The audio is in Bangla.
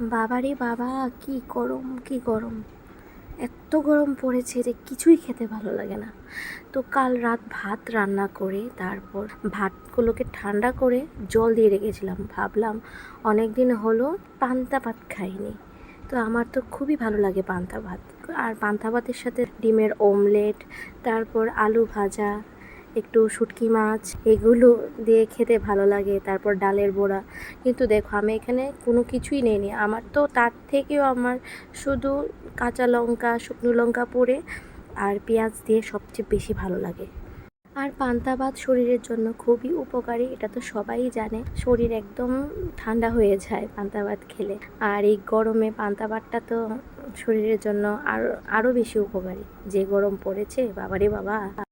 বাবারে বাবা, কি গরম কি গরম। এত গরম পড়েছে যে কিছুই খেতে ভালো লাগে না। তো কাল রাত ভাত রান্না করে, তারপর ভাতগুলোকে ঠান্ডা করে জল দিয়ে রেখেছিলাম। ভাবলাম অনেক দিন হলো পান্তা ভাত খাইনি। তো আমার তো খুবই ভালো লাগে পান্তা ভাত। আর পান্তা ভাতের সাথে ডিমের অমলেট তারপর আলু ভাজা একটু শুটকি মাছ, এগুলো দিয়ে খেতে ভালো লাগে, তারপর ডালের বড়া। কিন্তু দেখো, আমি এখানে কোনো কিছুই নেইনি। আমার তো তার থেকেও আমার শুধু কাঁচা লঙ্কা, শুকনো লঙ্কা পরে আর পেঁয়াজ দিয়ে সবচেয়ে বেশি ভালো লাগে। আর পান্তা ভাত শরীরের জন্য খুবই উপকারী, এটা তো সবাই জানে। শরীর একদম ঠান্ডা হয়ে যায় পান্তা ভাত খেলে। আর এই গরমে পান্তা ভাতটা তো শরীরের জন্য আরও আরও বেশি উপকারী। যে গরম পড়েছে, বাবারে বাবা।